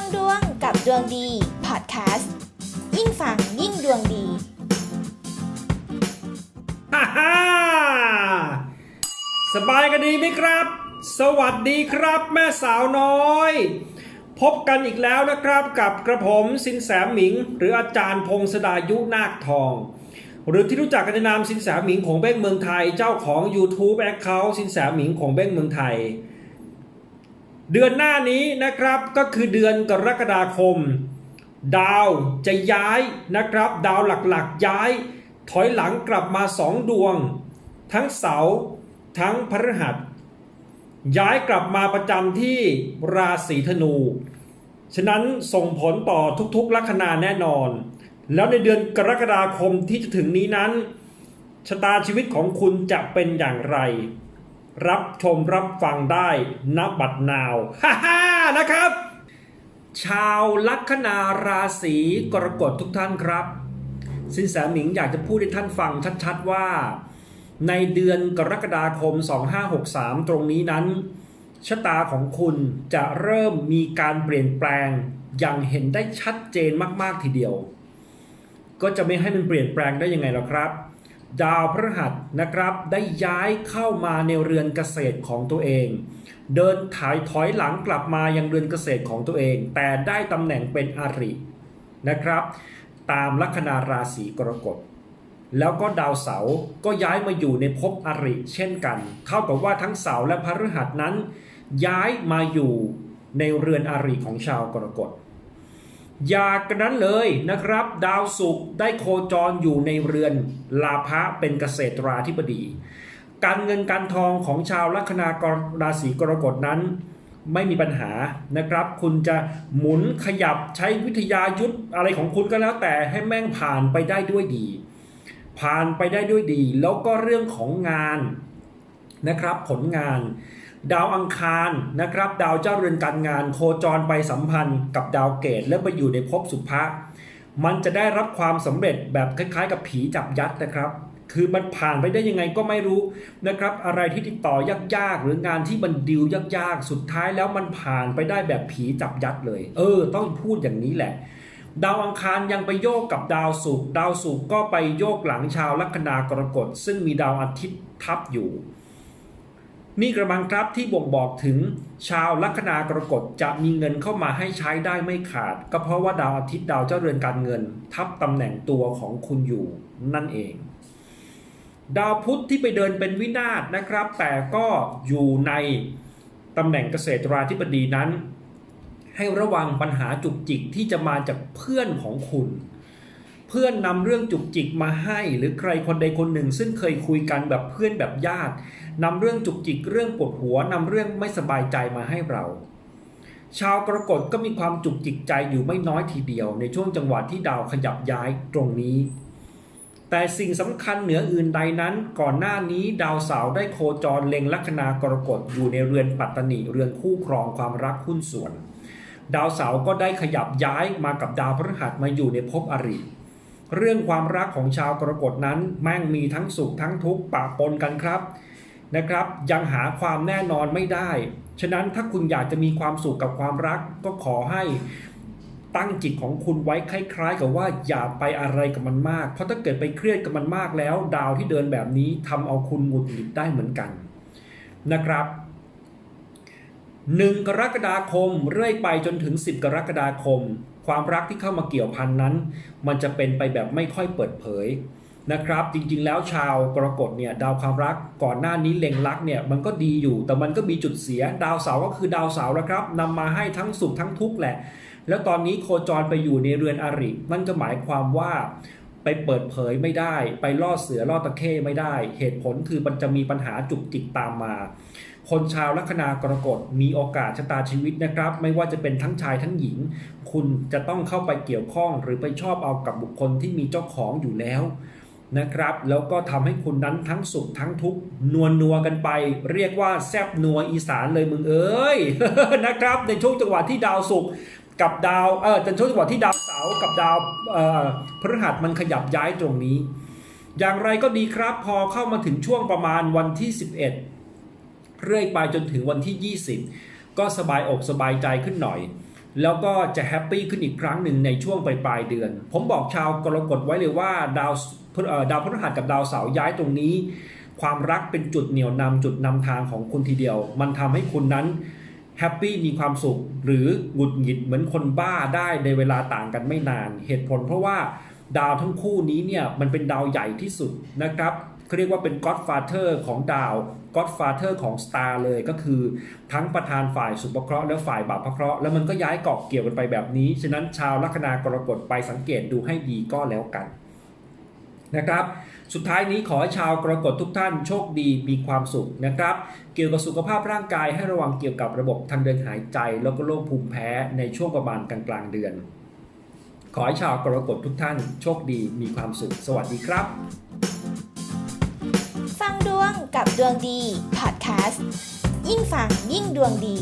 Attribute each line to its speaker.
Speaker 1: งดวงกับดวงดีพอดแคสต์ยิ่งฟังยิ่งดวงดี
Speaker 2: ฮ่าฮ่าสบายกันดีไหมครับ สวัสดีครับแม่สาวน้อย พบกันอีกแล้วนะครับกับกระผมสินแสหมิง หรืออาจารย์พงศดายุนาคทอง หรือที่รู้จักกันในนามสินแสหมิงของเบ้งเมืองไทย เจ้าของ YouTube Account สินแสหมิงของเบ้งเมืองไทย เดือนหน้านี้นะครับก็คือเดือนกรกฎาคม ดาวจะย้ายนะครับ ดาวหลักๆย้าย ถอยหลังกลับมาสองดวง ทั้งเสาร์ทั้งพฤหัส ย้ายกลับมาประจำที่ราศีธนู ฉะนั้นส่งผลต่อทุกๆลัคนาแน่นอน แล้วในเดือนกรกฎาคมที่จะถึงนี้นั้นชะตาชีวิตของคุณจะเป็นอย่างไร รับชมรับฟังได้ณบัดนาวฮ่าฮ่านะครับ ชาวลัคนาราศีกรกฎทุกท่านครับ สินแสหมิงอยากจะพูดให้ท่านฟังชัดๆว่า ในเดือนกรกฎาคม 2563 ตรงนี้นั้นชะตาของคุณจะเริ่มมีการเปลี่ยนแปลงอย่างเห็นได้ชัดเจนมากๆทีเดียว ก็จะไม่ให้มันเปลี่ยนแปลงได้ยังไงหรอครับ ดาวพฤหัสนะครับ ได้ย้ายเข้ามาในเรือนเกษตรของตัวเอง เดินถ่ายถอยหลังกลับมายังเรือนเกษตรของตัวเอง แต่ได้ตำแหน่งเป็นอรินะครับ ตามลัคนาราศีกรกฎแล้วก็ดาวเสาร์ก็ย้ายมาอยู่ในภพอริเช่นกัน เท่ากับว่าทั้งเสาร์และพฤหัสนั้น ย้ายมาอยู่ในเรือนอริของชาวกรกฎ อย่ากระนั้นเลยนะครับ ดาวศุกร์ได้โคจรอยู่ในเรือนลาภะเป็นเกษตราธิบดี การเงินการทองของชาวลัคนากรราศีกรกฎนั้น ไม่มีปัญหานะครับ คุณจะหมุนขยับใช้วิทยายุทธอะไรของคุณก็แล้วแต่ให้แม่งผ่านไปได้ด้วยดี ผ่านไปได้ด้วยดี แล้วก็เรื่องของงานนะครับผลงาน ดาวอังคารนะครับ ดาวเจ้าเรือนการงาน โคจรไปสัมพันธ์กับดาวเกตและไปอยู่ในภพสุภะมันจะได้รับความสำเร็จแบบคล้ายๆ กับผีจับยัดนะครับ คือมันผ่านไปได้ยังไงก็ไม่รู้นะครับ อะไรที่ติดต่อยากๆ หรืองานที่มันดิวยากๆ สุดท้ายแล้วมันผ่านไปได้แบบผีจับยัดเลย เออ ต้องพูดอย่างนี้แหละดาวอังคารยังไปโยกกับดาวศุกร์ดาวศุกร์ก็ไปโยกหลังชาวลัคนากรกฎซึ่งมีดาวอาทิตย์ทับอยู่ นี่กระบังครับที่บ่งบอกถึงชาวลัคนากรกฎจะมีเงินเข้ามาให้ใช้ได้ไม่ขาด ก็เพราะว่าดาวอาทิตย์ดาวเจ้าเรือนการเงิน ทับตำแหน่งตัวของคุณอยู่นั่นเอง ดาวพุธที่ไปเดินเป็นวินาศนะครับ แต่ก็อยู่ในตำแหน่งเกษตราธิบดีนั้น ให้ระวังปัญหาจุกจิกที่จะมาจากเพื่อนของคุณ เพื่อนนำเรื่องจุกจิกมาให้ หรือใครคนใดคนหนึ่ง ซึ่งเคยคุยกันแบบเพื่อนแบบญาติ นำเรื่องจุกจิกเรื่องปวดหัวนำเรื่องไม่สบายใจมาให้เรา ชาวกรกฎก็มีความจุกจิกใจอยู่ไม่น้อยทีเดียว ในช่วงจังหวะที่ดาวขยับย้ายตรงนี้ แต่สิ่งสำคัญเหนืออื่นใดนั้น ก่อนหน้านี้ดาวเสาร์ได้โคจรเล็งลัคนากรกฎอยู่ในเรือนปัตตนิเรือนคู่ครองความรักหุ้นส่วน ดาวเสาร์ก็ได้ขยับย้ายมากับดาวพฤหัสมาอยู่ในภพอริเรื่องความรักของชาวกรกฎนั้นแม่งมีทั้งสุขทั้งทุกข์ปะปนกันครับ นะครับ ยังหาความแน่นอนไม่ได้ ฉะนั้นถ้าคุณอยากจะมีความสุขกับความรัก ก็ขอให้ตั้งจิตของคุณไว้คล้ายๆ กับว่าอย่าไปอะไรกับมันมาก เพราะถ้าเกิดไปเครียดกับมันมากแล้ว ดาวที่เดินแบบนี้ทำเอาคุณหงุดหงิดได้เหมือนกันนะครับ1กรกฎาคมเรื่อยไปจนถึง 10 กรกฎาคม ความรักที่เข้ามาเกี่ยวพันนั้น มันจะเป็นไปแบบไม่ค่อยเปิดเผย นะครับ จริงๆ แล้วชาวกรกฎเนี่ยดาวความรักก่อนหน้านี้เล็งรักเนี่ยมันก็ดีอยู่ แต่มันก็มีจุดเสีย ดาวเสาร์ก็คือดาวเสาร์นะครับนำมาให้ทั้งสุขทั้งทุกข์แหละ แล้วตอนนี้โคจรไปอยู่ในเรือนอริ นั่นก็หมายความว่าไปเปิดเผยไม่ได้ ไปล่อเสือล่อตะเข้ไม่ได้ เหตุผลคือมันจะมีปัญหาจุกจิกตามมา คนชาวลัคนากรกฎมีโอกาสชะตาชีวิตนะครับ ไม่ว่าจะเป็นทั้งชายทั้งหญิง คุณจะต้องเข้าไปเกี่ยวข้องหรือไปชอบเอากับบุคคลที่มีเจ้าของอยู่แล้ว นะครับ แล้วก็ทำให้คุณนั้นทั้งสุขทั้งทุกข์นวลนัวกันไป เรียกว่าแซบนัวอีสานเลยมึงเอ้ยนะครับ ในช่วงจังหวะที่ดาวศุกร์กับดาวเออในช่วงจังหวะที่ดาวเสาร์กับดาวเอ่อพฤหัสมันขยับย้ายตรงนี้ อย่างไรก็ดีครับพอเข้ามาถึงช่วงประมาณวันที่ 11 เรื่อยไปจนถึงวันที่ 20 ก็สบายอกสบายใจขึ้นหน่อยแล้วก็จะแฮปปี้ขึ้นอีกครั้งหนึ่งในช่วงปลายปลายเดือน ผมบอกชาวกรกฎไว้เลยว่าดาว ดาวพฤหัสกับดาวเสาร์ย้ายตรงนี้ ความรักเป็นจุดเหนี่ยวนำจุดนำทางของคุณทีเดียว มันทำให้คุณนั้นแฮปปี้มีความสุข หรือหงุดหงิดเหมือนคนบ้าได้ในเวลาต่างกันไม่นาน เหตุผลเพราะว่าดาวทั้งคู่นี้เนี่ยมันเป็นดาวใหญ่ที่สุดนะครับเขาเรียกว่าเป็น Godfather ของดาว Godfather ของสตาร์เลยก็คือ ทั้งประธานฝ่ายสุภเคราะห์และฝ่ายบาปเคราะห์แล้วมันก็ย้ายเกาะเกี่ยวกันไปแบบนี้ ฉะนั้นชาวลัคนากรกฎไปสังเกตดูให้ดีก็แล้วกัน นะครับ สุดท้ายนี้ขอให้ชาวกรกฎทุกท่านโชคดีมีความสุขนะครับ เกี่ยวกับสุขภาพร่างกายให้ระวังเกี่ยวกับระบบทางเดินหายใจ แล้วก็โรคภูมิแพ้ในช่วงประมาณกลางๆเดือน ขอให้ชาวกรกฎทุกท่านโชคดีมีความสุข สวัสดีครับ
Speaker 1: ฟังดวงกับดวงดีพอดแคสต์ยิ่งฟังยิ่งดวงดี